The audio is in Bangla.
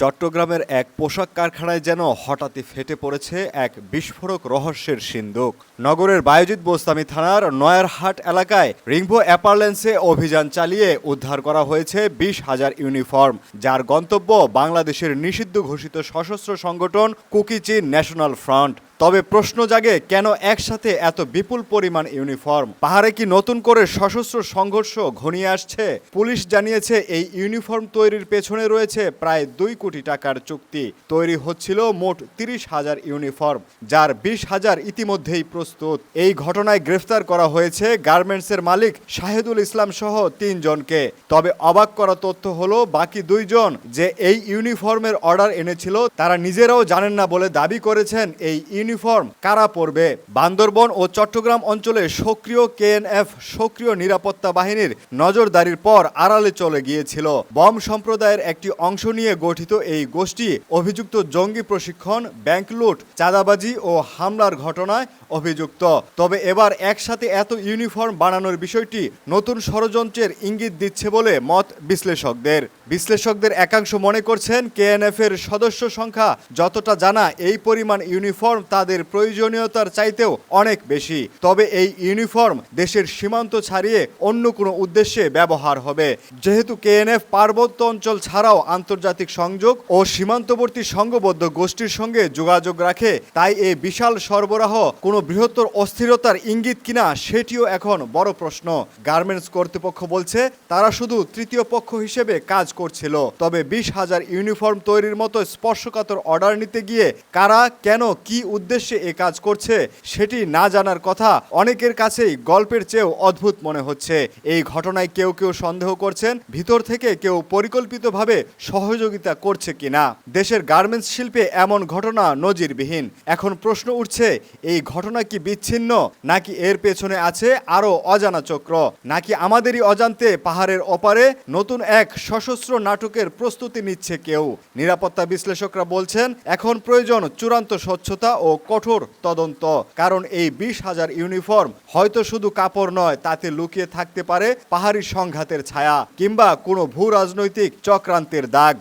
চট্টগ্রামের এক পোশাক কারখানায় যেন হঠাৎই ফেটে পড়েছে এক বিস্ফোরক রহস্যের সিন্দুক। নগরের বায়োজিৎ বোস্তামি থানার নয়ারহাট এলাকায় রিংভো অ্যাপারলেন্সে অভিযান চালিয়ে উদ্ধার করা হয়েছে বিশ হাজার ইউনিফর্ম, যার গন্তব্য বাংলাদেশের নিষিদ্ধ ঘোষিত সশস্ত্র সংগঠন কুকিচিন ন্যাশনাল ফ্রন্ট। তবে প্রশ্ন জাগে, কেন একসাথে এত বিপুল পরিমাণ ইউনিফর্ম? পাহাড়ে কি নতুন করে সশস্ত্র সংঘর্ষ ঘনিয়ে আসছে? পুলিশ জানিয়েছে, এই ইউনিফর্ম তৈরির পেছনে রয়েছে প্রায় দুই কোটি টাকার চুক্তি। তৈরি হচ্ছিল মোট তিরিশ হাজার ইউনিফর্ম, যার বিশ হাজার ইতিমধ্যেই প্রস্তুত। এই ঘটনায় গ্রেফতার করা হয়েছে গার্মেন্টসের মালিক শাহেদুল ইসলাম সহ তিনজনকে তবে অবাক করা তথ্য হলো, বাকি দুইজন যে এই ইউনিফর্মের অর্ডার এনেছিল, তারা নিজেরাও জানেন না বলে দাবি করেছেন এই ইউনিফর্ম কারা পরবে? বান্দরবন ও চট্টগ্রাম অঞ্চলে সক্রিয় কেএনএফ, সক্রিয় নিরাপত্তা বাহিনীর নজরদারির পর আড়ালে চলে গিয়েছিল। বম সম্প্রদায়ের একটি অংশ নিয়ে গঠিত এই গোষ্ঠী অভিযুক্ত জঙ্গি প্রশিক্ষণ, ব্যাংক লুট, চাঁদাবাজি ও হামলার ঘটনায় অভিযুক্ত। তবে এবার একসাথে এত ইউনিফর্ম বানানোর বিষয়টি নতুন ষড়যন্ত্রের ইঙ্গিত দিচ্ছে বলে মত বিশ্লেষকদের। বিশ্লেষকদের একাংশ মনে করছেন কেএনএফ এর সদস্য সংখ্যা যতটা জানা এই পরিমাণ ইউনিফর্ম তাদের প্রয়োজনীয়তার চাইতেও অনেক বেশি। তবে এই ইউনিফর্ম দেশের সীমান্ত ছাড়িয়ে অন্য কোনো উদ্দেশ্যে ব্যবহার হবে। যেহেতু কেএনএফ পার্বত্য অঞ্চল ছাড়াও আন্তর্জাতিক সংযোগ ও সীমান্তবর্তী সংঘবদ্ধ গোষ্ঠীর সঙ্গে যোগাযোগ রাখে, তাই এই বিশাল সরবরাহ কোনো বৃহত্তর অস্থিরতার ইঙ্গিত কিনা সেটিও এখন বড় প্রশ্ন। গার্মেন্টস কর্তৃপক্ষ বলছে, তারা শুধু তৃতীয় পক্ষ হিসেবে কাজ করছিল। তবে বিশ হাজার ইউনিফর্ম তৈরির মতো স্পর্শকাতর অর্ডার নিতে গিয়ে কারা, কেন, কি উদ্দেশ্যে এ কাজ করছে, সেটি না জানার কথা অনেকের কাছেই গল্পের চেয়েও অদ্ভুত মনে হচ্ছে। এই ঘটনায় কেউ কেউ সন্দেহ করছেন, ভিতর থেকে কেউ পরিকল্পিতভাবে সহযোগিতা করছে কিনা। দেশের গার্মেন্টস শিল্পে এমন ঘটনা নজিরবিহীন। এখন প্রশ্ন উঠছে, এই ঘটনা কি বিচ্ছিন্ন? নাকি এর পেছনে আছে আরও অজানা চক্র? নাকি আমাদেরই অজান্তে পাহাড়ের অপারে নতুন এক সশস্ত্র নাটকের প্রস্তুতি নিচ্ছে কেউ? নিরাপত্তা বিশ্লেষকরা বলছেন, এখন প্রয়োজন চূড়ান্ত স্বচ্ছতা ও কঠোর তদন্ত। কারণ এই বিশ হাজার ইউনিফর্ম হয়তো শুধু কাপড় নয়, তাতে লুকিয়ে থাকতে পারে পাহাড়ি সংঘাতের ছায়া কিংবা কোনো ভূ রাজনৈতিক চক্রান্তের দাগ।